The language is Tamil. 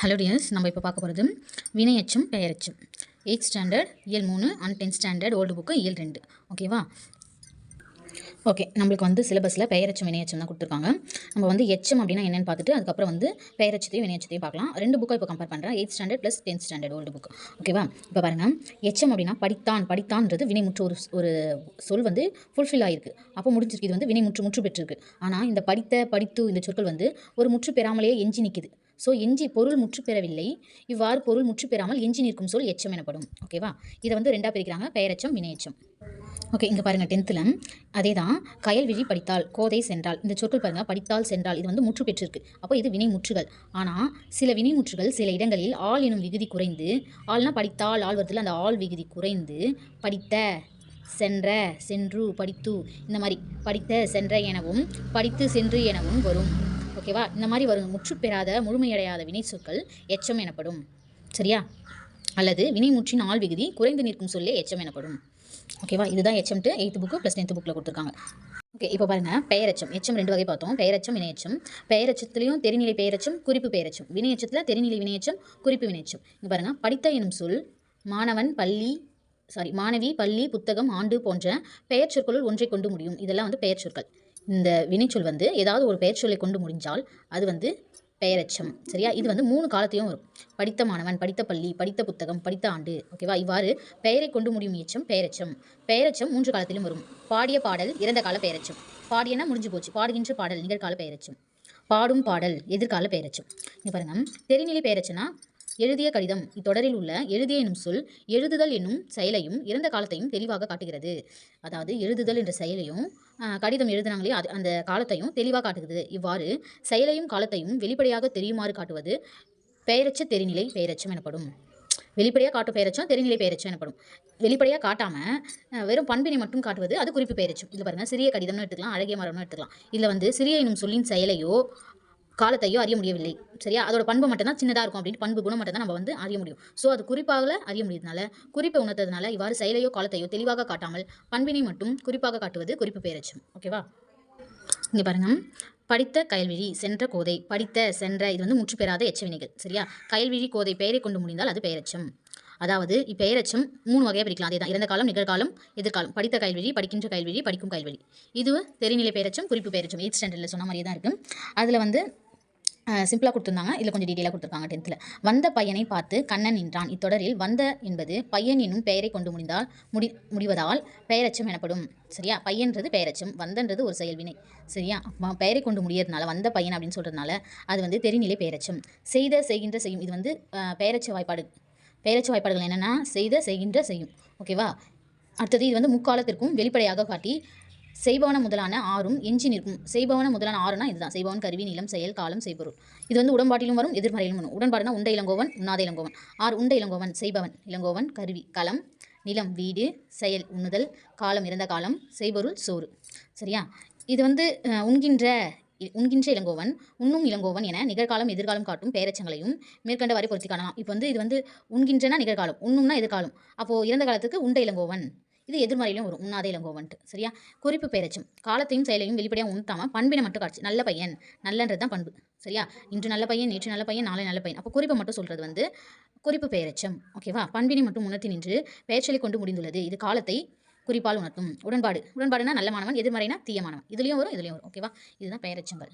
ஹலோ டியர்ஸ் நம்ம இப்போ பார்க்க போகிறது வினையச்சம் பெயரச்சம். எயிட் ஸ்டாண்டர்ட் இயல் மூணு and tenth standard old book இயல் ரெண்டு. ஓகேவா ஓகே நம்மளுக்கு வந்து சிலபஸில் பெயரச்சம் வினையச்சம் தான் கொடுத்துருக்காங்க. நம்ம வந்து எச்சம் அப்படின்னா என்னென்னு பார்த்துட்டு அதுக்கப்புறம் வந்து பெயரச்சத்தையும் வினையச்சத்தையும் பார்க்கலாம். ரெண்டு புக்கை இப்போ கம்பேர் பண்ணுறேன் eight standard plus tenth standard old book ஓகேவா இப்போ பாருங்கள் எச்சம் அப்படின்னா படித்தான் படித்தான்றது வினைமுற்று ஒரு ஒரு சொல் வந்து ஃபுல்ஃபில் ஆகிருக்கு அப்போ முடிஞ்சிருக்கு. இது வந்து வினைமுற்று முற்று பெற்றிருக்கு ஆனால் இந்த படித்த படித்து இந்த சொற்கள் வந்து ஒரு முற்று பெறாமலேயே எஞ்சி நிற்கிது ஸோ எஞ்சி பொருள் முற்று பெறவில்லை. இவ்வாறு பொருள் முற்று பெறாமல் எஞ்சி நிற்கும் சொல் எச்சம் எனப்படும். ஓகேவா இதை வந்து ரெண்டாக பிரிக்கிறாங்க. பெயரச்சம் வினையச்சம் ஓகே இங்கே பாருங்கள் டென்த்தில் அதே தான் கயல்விழி படித்தால் கோதை சென்றால். இந்த சொற்கள் பாருங்கள் படித்தால் சென்றால். இது வந்து முற்று பெற்றிருக்கு. அப்போ இது வினை முற்றுகள். ஆனால் சில வினை முற்றுகள் சில இடங்களில் ஆள் எனும் விகுதி குறைந்து ஆள்னா படித்தால் ஆள் வருதில் அந்த ஆள் விகுதி குறைந்து படித்த சென்ற சென்று படித்து இந்த மாதிரி படித்த சென்ற எனவும் படித்து சென்று எனவும் வரும். ஓகேவா? இந்த மாதிரி வரும். முற்று பெறாத முழுமையடையாத வினை சொற்கள் எச்சம் எனப்படும். சரியா? அல்லது வினைமுற்றின் ஆள் விகுதி குறைந்து நிற்கும் சொல்லே எச்சம் எனப்படும். ஓகேவா? இதுதான் எச்எம்ட்டு எயித்து புக்கு ப்ளஸ் டென்த்து புக்கில் கொடுத்துருக்காங்க. ஓகே இப்போ பாருங்கள் பெயரச்சம். எச்சம் ரெண்டு வகை பார்த்தோம். பெயரச்சம் வினையச்சம். பெயரச்சத்துலேயும் தெரிநிலை பெயரச்சம் குறிப்பு பெயரச்சம். வினையச்சத்தில் தெரிநிலை வினையச்சம் குறிப்பு வினையச்சம். இங்கே பாருங்கள் படித்த எனும் சொல் மாணவன் பள்ளி சாரி மாணவி பள்ளி புத்தகம் ஆண்டு போன்ற பெயர் சொற்களுள் ஒன்றை கொண்டு முடியும். இதெல்லாம் வந்து பெயர் சொற்கள் இந்த வினைச்சொல் வந்து ஏதாவது ஒரு பெயர் சொல்லை கொண்டு முடிஞ்சால் அது வந்து பெயரச்சம். சரியா? இது வந்து மூணு காலத்தையும் வரும். படித்த மாணவன் படித்த பள்ளி படித்த புத்தகம் படித்த ஆண்டு. ஓகேவா இவ்வாறு பெயரை கொண்டு முடியும் எச்சம் பெயரச்சம். பெயரச்சம் மூன்று காலத்திலும் வரும். பாடிய பாடல் இறந்த கால பெயரச்சம். பாடியனா முடிஞ்சு போச்சு. பாடுகின்ற பாடல் நிகழ்கால பெயரச்சம். பாடும் பாடல் எதிர்கால பெயரச்சம். இங்கே பாருங்க. தெரிநிலை பெயரச்சனா எழுதிய கடிதம். இத்தொடரில் உள்ள எழுதிய எனும் சொல் எழுதுதல் என்னும் செயலையும் இறந்த காலத்தையும் தெளிவாக காட்டுகிறது. அதாவது எழுதுதல் என்ற செயலையும் கடிதம் எழுதுனாங்களே அது அந்த காலத்தையும் தெளிவாக காட்டுகிறது. இவ்வாறு செயலையும் காலத்தையும் வெளிப்படையாக தெரியுமாறு காட்டுவது பெயரச்ச தெரிநிலை பெயரச்சம் எனப்படும். வெளிப்படையாக காட்டும் பெயரச்சம் தெரிநிலை பெயரச்சம் எனப்படும். வெளிப்படையாக காட்டாமல் வெறும் பண்பினை மட்டும் காட்டுவது அது குறிப்பு பெயரச்சும். இதில் பாருங்கள் சிறிய கடிதம்னு எடுத்துக்கலாம் அழகிய மரம்னு எடுத்துக்கலாம். இதில் வந்து சிறிய எனும் சொல்லின் செயலையோ காலத்தையோ அறிய முடியவில்லை. சரியா? அதோட பண்பு மட்டும் தான் சின்னதாக இருக்கும் அப்படின்னு பண்பு குணம் மட்டும் தான் நம்ம வந்து அறிய முடியும். ஸோ அது குறிப்பாக அறிய முடியறதுனால குறிப்பை உணர்த்ததுனால இவ்வாறு செயலையோ காலத்தையோ தெளிவாக காட்டாமல் பண்பினை மட்டும் குறிப்பாக காட்டுவது குறிப்பு பெயரச்சம் ஓகேவா இங்கே பாருங்கள் படித்த கயல்விழி சென்ற கோதை படித்த சென்ற இது வந்து முற்று பெறாத எச்சவினைகள். சரியா? கயல்விழி கோதை பெயரை கொண்டு முடிந்தால் அது பெயரச்சம் அதாவது இப்பெயரச்சம் மூணு வகையாக பிரிக்கலாம். அதே தான். இறந்த காலம் நிகழ்காலம் எதிர்காலம். படித்த கல்வெளி படிக்கின்ற கல்வெளி படிக்கும் கல்வெளி இது தெரிநிலை பெயரச்சம் குறிப்பு பெயரச்சம் எயிட் ஸ்டாண்டர்டில் சொன்ன மாதிரியே தான் இருக்குது அதில் வந்து சிம்பிளாக கொடுத்துருந்தாங்க. இதில் கொஞ்சம் டீட்டெயிலாக கொடுத்துருக்காங்க டென்த்தில் வந்த பையனை பார்த்து கண்ணன் நின்றான். இத்தொடரில் வந்த என்பது பையன் என்னும் பெயரை கொண்டு முடிந்தால் முடி முடிவதால் பெயரச்சம் எனப்படும். சரியா? பையன்றது பெயரச்சம் வந்தன்றது ஒரு செயல்வினை. சரியா? பெயரை கொண்டு முடியறதுனால வந்த பையன் அப்படின்னு சொல்கிறதுனால அது வந்து தெரிநிலை பெயரச்சம். செய்த செய்கின்ற செய்யும். இது வந்து பெயரச்ச வாய்ப்பாடு. பெயரச்ச வாய்ப்பாடுகள் என்னென்னா செய்த செய்கின்ற செய்யும். ஓகேவா? அடுத்தது இது வந்து முக்காலத்திற்கும் வெளிப்படையாக காட்டி செய்பவன முதலான ஆறும் எஞ்சி நிற்கும். செய்பவன முதலான ஆறுனா இதுதான். செய்பவன் கருவி நிலம் செயல் காலம் செய்பொருள். இது வந்து உடன்பாட்டிலும் வரும் எதிர்மறையிலும் வரும். உடன்பாடுனா உண்ட இளங்கோவன் உண்ணாத இளங்கோவன். ஆறு உண்ட இளங்கோவன் செய்பவன் இளங்கோவன் கருவி களம் நிலம் வீடு செயல் உண்ணுதல் காலம் இறந்த காலம் செய்பொருள் சோறு. சரியா? இது வந்து உண்கின்ற உண்கின்ற இளங்கோவன் உண்ணும் இளங்கோவன் என நிகழ்காலம் எதிர்காலம் காட்டும் பெயரச்சங்களையும் மேற்கண்டவாறு பொருத்தி காணலாம். இப்போ வந்து இது வந்து உண்கின்றனா நிகழ்காலம் உண்ணும்னா எதிர்காலம். அப்போது இறந்த காலத்துக்கு உண்ட இளங்கோவன். இது எதிர்மறையிலும் வரும். உண்ணாத இளங்கோவன்ட்டு சரியா? குறிப்பு பெயரச்சும் காலத்தையும் செயலையும் வெளிப்படையாக உணர்த்தாமல் பண்பினை மட்டும் காட்சி. நல்ல பையன். நல்லன்றது தான் பண்பு. சரியா? இன்று நல்ல பையன் நேற்று நல்ல பையன் நாளை நல்ல பையன். அப்போ குறிப்பை மட்டும் சொல்கிறது வந்து குறிப்பு பெயரச்சம் ஓகேவா பண்பினை மட்டும் உணர்த்தி நின்று பெயர்ச்சலை கொண்டு முடிந்துள்ளது. இது காலத்தை குறிப்பால் உணர்த்தும். உடன்பாடு. உடன்பாடுனா நல்ல மாணவன் எதிர்மறைனா தீய மாணவன் இதுலேயும் வரும் இதுலேயும் வரும். ஓகேவா இதுதான் பெயரச்சங்கள்